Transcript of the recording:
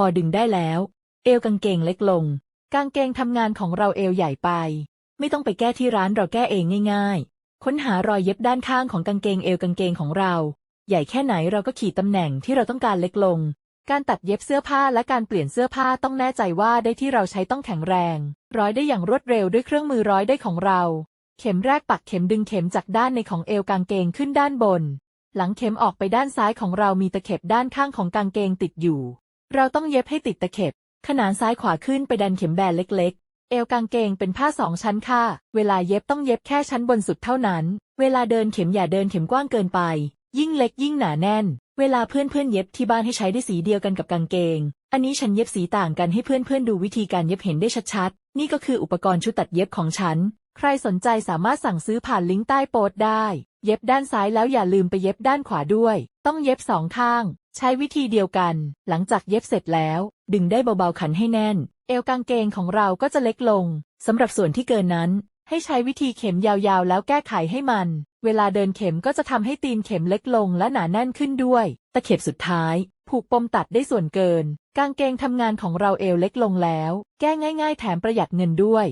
พอดึงได้แล้ว เอวกางเกงเล็กลง กางเกงทำงานของเราเอวใหญ่ไป ไม่ต้องไปแก้ที่ร้านเราแก้เองง่าย ๆ ค้นหารอยเย็บด้านข้างของกางเกงเอวกางเกงของเรา ใหญ่แค่ไหนเราก็ขีดตำแหน่งที่เราต้องการเล็กลง การตัดเย็บเสื้อผ้าและการเปลี่ยนเสื้อผ้าต้องแน่ใจว่าได้ที่เราใช้ต้องแข็งแรง ร้อยได้อย่างรวดเร็วด้วยเครื่องมือร้อยได้ของเรา เข็มแรกปักเข็มดึงเข็มจากด้านในของเอวกางเกงขึ้นด้านบนหลังเข็มออกไปด้านซ้ายของเรามีตะเข็บด้านข้างของกางเกงติดอยู่ เราต้องเย็บให้ติดตะเข็บ ขนานซ้ายขวาขึ้นไปดันเข็มแบนเล็กๆ เอวกางเกงเป็นผ้าสองชั้นค่ะ เวลาเย็บต้องเย็บแค่ชั้นบนสุดเท่านั้น เวลาเดินเข็มอย่าเดินเข็มกว้างเกินไป ยิ่งเล็กยิ่งหนาแน่น เวลาเพื่อนๆเย็บที่บ้านให้ใช้ได้สีเดียวกันกับกางเกง อันนี้ฉันเย็บสีต่างกันให้เพื่อนๆดูวิธีการเย็บเห็นได้ชัดๆ นี่ก็คืออุปกรณ์ชุดตัดเย็บของฉัน ใครสนใจสามารถสั่งซื้อผ่านลิงก์ใต้โพสต์ได้ เย็บด้านซ้ายแล้วอย่าลืมไปเย็บด้านขวาด้วย ต้องเย็บสองข้าง ใช้วิธีเดียวกัน หลังจากเย็บเสร็จแล้ว ดึงได้เบาๆขันให้แน่น เอวกางเกงของเราก็จะเล็กลงสำหรับส่วนที่เกินนั้น ให้ใช้วิธีเข็มยาวๆ แล้วแก้ไขให้มัน เวลาเดินเข็มก็จะทำให้ตีนเข็มเล็กลงและหนาแน่นขึ้นด้วย ตะเข็บสุดท้าย ผูกปมตัดได้ส่วนเกิน กางเกงทำงานของเราเอวเล็กลงแล้ว แก้ง่าย ๆ แถมประหยัดเงินด้วย